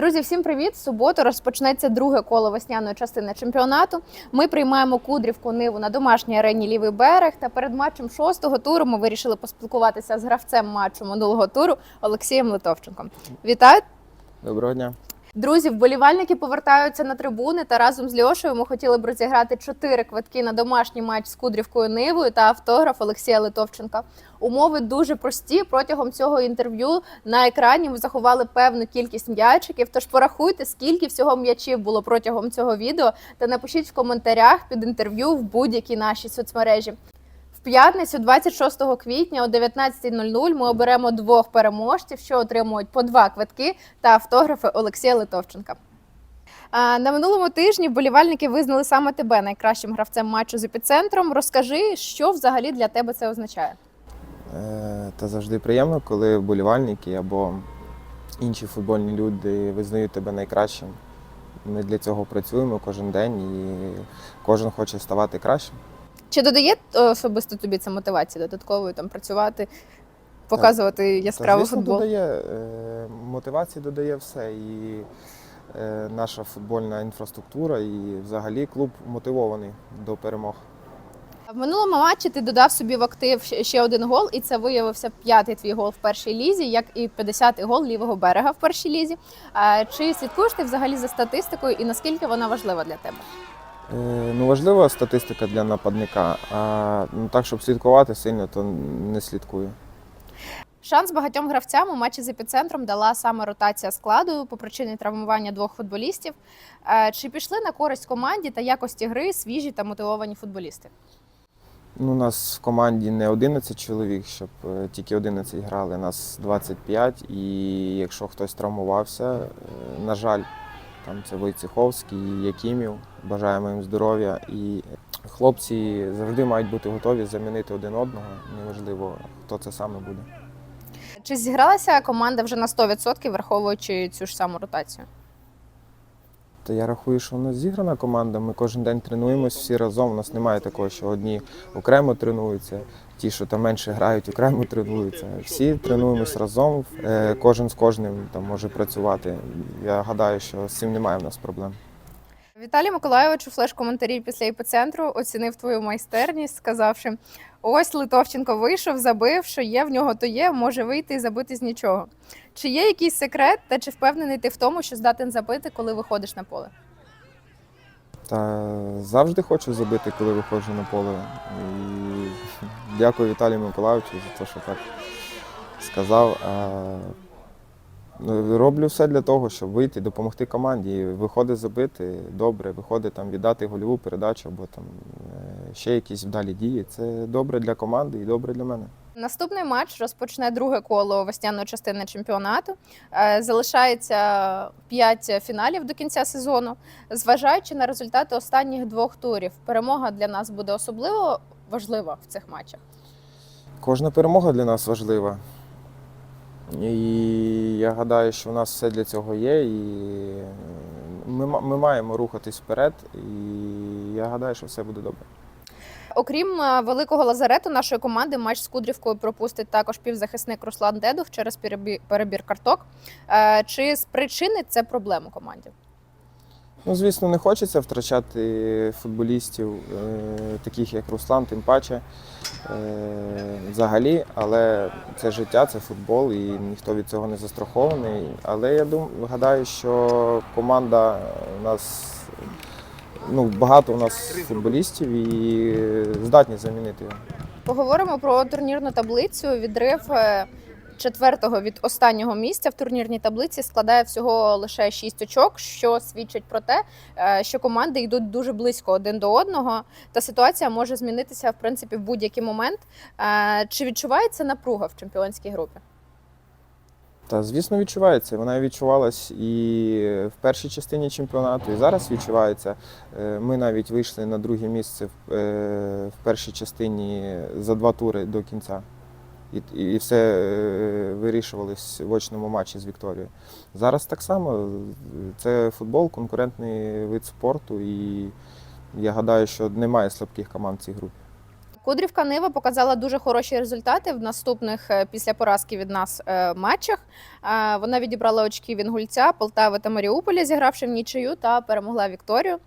Друзі, всім привіт! Суботу розпочнеться друге коло весняної частини чемпіонату. Ми приймаємо Кудрівку Ниву на домашній арені Лівий берег. Та перед матчем шостого туру ми вирішили поспілкуватися з гравцем матчу минулого туру Олексієм Литовченком. Вітаю! Доброго дня. Друзі, вболівальники повертаються на трибуни та разом з Льошею ми хотіли б розіграти чотири квитки на домашній матч з Кудрівкою Нивою та автограф Олексія Литовченка. Умови дуже прості. Протягом цього інтерв'ю на екрані ми заховали певну кількість м'ячиків. Тож порахуйте, скільки всього м'ячів було протягом цього відео, та напишіть в коментарях під інтерв'ю в будь-якій нашій соцмережі. П'ятницю, 26 квітня о 19.00 ми оберемо двох переможців, що отримують по два квитки та автографи Олексія Литовченка. А, На минулому тижні болівальники визнали саме тебе найкращим гравцем матчу з епіцентром. Розкажи, що взагалі для тебе це означає. Е, Та завжди приємно, коли вболівальники або інші футбольні люди визнають тебе найкращим. Ми для цього працюємо кожен день і кожен хоче ставати кращим. Чи додає е, особисто тобі це мотивації додаткової там працювати, показувати яскравий Та, звісно, футбол? додає е, мотивації додає все. І е, наша футбольна інфраструктура, і взагалі клуб мотивований до перемог. В минулому матчі ти додав собі в актив ще один гол, і це виявився п'ятий твій гол в першій лізі, як і 50-й гол лівого берега в першій лізі. Чи слідкуєш ти взагалі за статистикою і наскільки вона важлива для тебе? Е, Ну, важлива статистика для нападника, а ну, так, щоб слідкувати сильно, то не слідкую. Шанс багатьом гравцям у матчі з епіцентром дала саме ротація складу по причині травмування двох футболістів. Е, Чи пішли на користь команді та якості гри свіжі та мотивовані футболісти? Ну, у нас в команді не 11 чоловік, щоб е, тільки 11 грали, нас 25. І якщо хтось травмувався, на жаль, там це Войцеховський, і Якимів. Бажаємо їм здоров'я. І хлопці завжди мають бути готові замінити один одного. Неважливо, хто це саме буде. Чи зігралася команда вже на 100%, враховуючи цю ж саму ротацію? Та я рахую, що у нас зіграна команда. Ми кожен день тренуємось всі разом. У нас немає такого, що одні окремо тренуються, ті, що там менше грають, окремо тренуються. Всі тренуємось разом, е, кожен з кожним там може працювати. Я гадаю, що з цим немає в нас проблем. Віталій Миколайович у флеш-коментарі після іпоцентру оцінив твою майстерність, сказавши: ось Литовченко вийшов, забив, що є в нього, то є, може вийти і забити з нічого. Чи є якийсь секрет, та чи впевнений ти в тому, що здатен забити, коли виходиш на поле? Та завжди хочу забити, коли виходжу на поле. І дякую Віталію Миколаївичу за те, що так сказав. Ну, Роблю все для того, щоб вийти, допомогти команді. Виходить забити добре, виходить там віддати гольову передачу або там е, ще якісь вдалі дії. Це добре для команди і добре для мене. Наступний матч розпочне друге коло весняної частини чемпіонату. Е, Залишається п'ять фіналів до кінця сезону. Зважаючи на результати останніх двох турів, перемога для нас буде особливо важлива в цих матчах. Кожна перемога для нас важлива. І я гадаю, що у нас все для цього є. І ми, ми маємо рухатись вперед. І я гадаю, що все буде добре. Окрім е, великого лазарету нашої команди, матч з Кудрівкою пропустить також півзахисник Руслан Дедух через перебір карток. Е, Чи спричинить це проблему команді? Ну, звісно, не хочеться втрачати футболістів, е, таких як Руслан, тим паче е, взагалі. Але це життя, це футбол, і ніхто від цього не застрахований. Але я думаю, гадаю, що команда у нас ну, багато у нас футболістів і здатні замінити його. Поговоримо про турнірну таблицю. Відрив е, четвертого від останнього місця в турнірній таблиці складає всього лише 6 очок, що свідчить про те, е, що команди йдуть дуже близько один до одного. Та ситуація може змінитися в принципі в будь-який момент. Е, Чи відчувається напруга в чемпіонській групі? Та звісно відчувається. Вона відчувалась і в першій частині чемпіонату, і зараз відчувається. Е, Ми навіть вийшли на друге місце в першій частині за два тури до кінця. І, і все е, вирішувалось в очному матчі з Вікторією. Зараз так само. Це футбол, конкурентний вид спорту, і я гадаю, що немає слабких команд в цій групі. Кудрівка Нива показала дуже хороші результати в наступних е, після поразки від нас е, матчах. Вона відібрала очки від Інгульця, Полтави та Маріуполя, зігравши в нічию та перемогла Вікторію.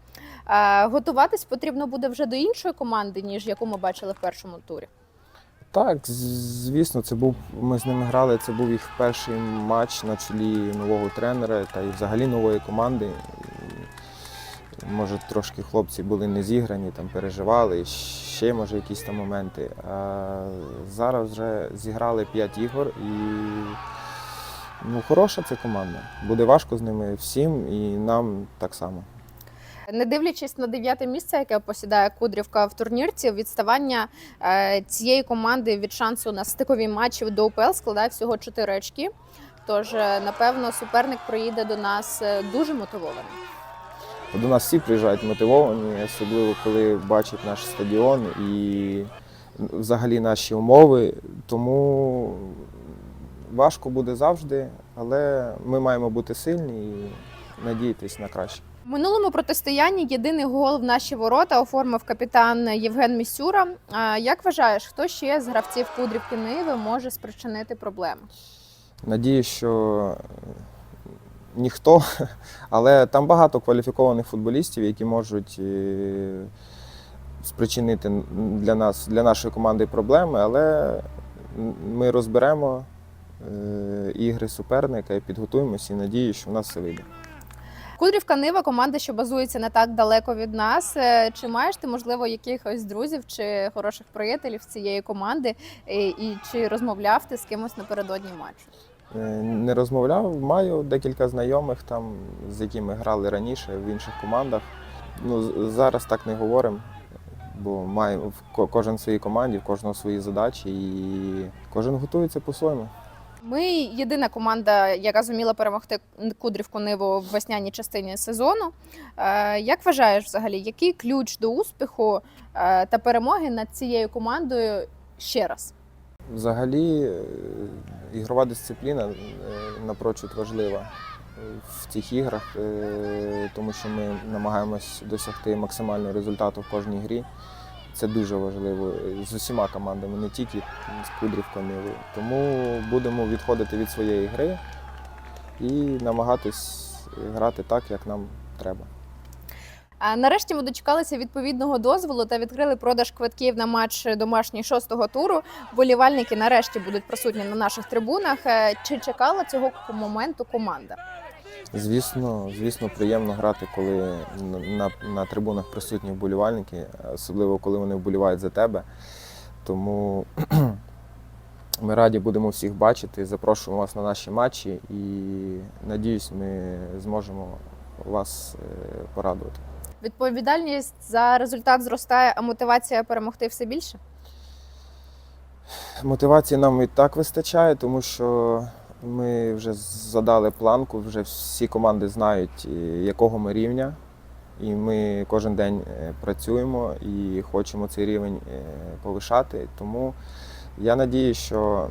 Готуватись потрібно буде вже до іншої команди, ніж яку ми бачили в першому турі. Так, звісно, це був. Ми з ними грали. Це був їх перший матч на чолі нового тренера та й взагалі нової команди. Може, трошки хлопці були не зіграні, там переживали, ще може якісь там моменти. А зараз вже зіграли 5 ігор і ну, хороша це команда. Буде важко з ними всім і нам так само. Не дивлячись на дев'яте місце, яке посідає Кудрівка в турнірці, відставання е, цієї команди від шансу на стикові матчі до УПЛ складає всього 4 очки. Тож, е, напевно, суперник проїде до нас е, дуже мотивований. До нас всі приїжджають мотивовані, особливо коли бачать наш стадіон і взагалі наші умови. Тому важко буде завжди, але ми маємо бути сильні і надіятись на краще. В минулому протистоянні єдиний гол в наші ворота оформив капітан Євген Місюра. Як вважаєш, хто ще з гравців Кудрівки Ниви може спричинити проблеми? Надію, що ніхто, але там багато кваліфікованих футболістів, які можуть е, спричинити для нас, для нашої команди проблеми, але ми розберемо е, ігри суперника і підготуємося і надію, що в нас все вийде. Кудрівка Нива команда, що базується не так далеко від нас. Е, Чи маєш ти можливо якихось друзів чи хороших приятелів цієї команди? І, чи розмовляв ти з кимось напередодні матчу? Е, Не розмовляв, маю декілька знайомих там, з якими грали раніше в інших командах. Ну, зараз так не говоримо, бо має в ко- кожен своїй команді, в кожного свої задачі, і кожен готується по-своєму. Ми єдина команда, яка зуміла перемогти Кудрівку Ниву в весняній частині сезону. Е, Як вважаєш взагалі, який ключ до успіху е, та перемоги над цією командою ще раз? Взагалі, е, ігрова дисципліна напрочуд важлива в цих іграх, тому що ми намагаємось досягти максимального результату в кожній грі. Це дуже важливо е, з усіма командами, не тільки з Кудрівкою. Нивою. Тому будемо відходити від своєї гри і намагатись грати так, як нам треба. Нарешті ми дочекалися відповідного дозволу та відкрили продаж квитків на матч домашній шостого туру. Болівальники нарешті будуть присутні на наших трибунах. Е, Чи чекала цього моменту команда? Звісно, звісно, приємно грати, коли на, на, на трибунах присутні вболівальники, особливо коли вони вболівають за тебе. Тому ми раді будемо всіх бачити. Запрошуємо вас на наші матчі і надіюсь, ми зможемо вас е, порадувати. Відповідальність за результат зростає, а мотивація перемогти все більше. Мотивації нам і так вистачає, тому що ми вже задали планку, вже всі команди знають, е, якого ми рівня. І ми кожен день е, працюємо і хочемо цей рівень е, повишати. Тому я надію, що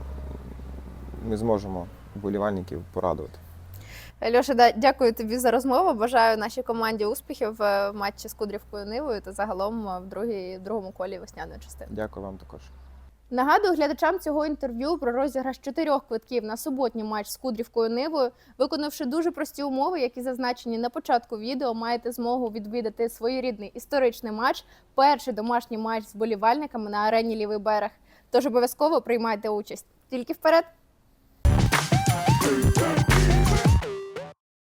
ми зможемо вболівальників порадувати. Льоша, дякую тобі за розмову. Бажаю нашій команді успіхів в матчі з Кудрівкою Нивою та загалом в другій, другому колі весняної частини. Дякую вам також. Нагадую глядачам цього інтерв'ю про розіграш чотирьох квитків на суботній матч з Кудрівкою Нивою, виконавши дуже прості умови, які зазначені на початку відео, маєте змогу відвідати своєрідний історичний матч, перший домашній матч з болівальниками на арені Лівий берег. Тож обов'язково приймайте участь тільки вперед.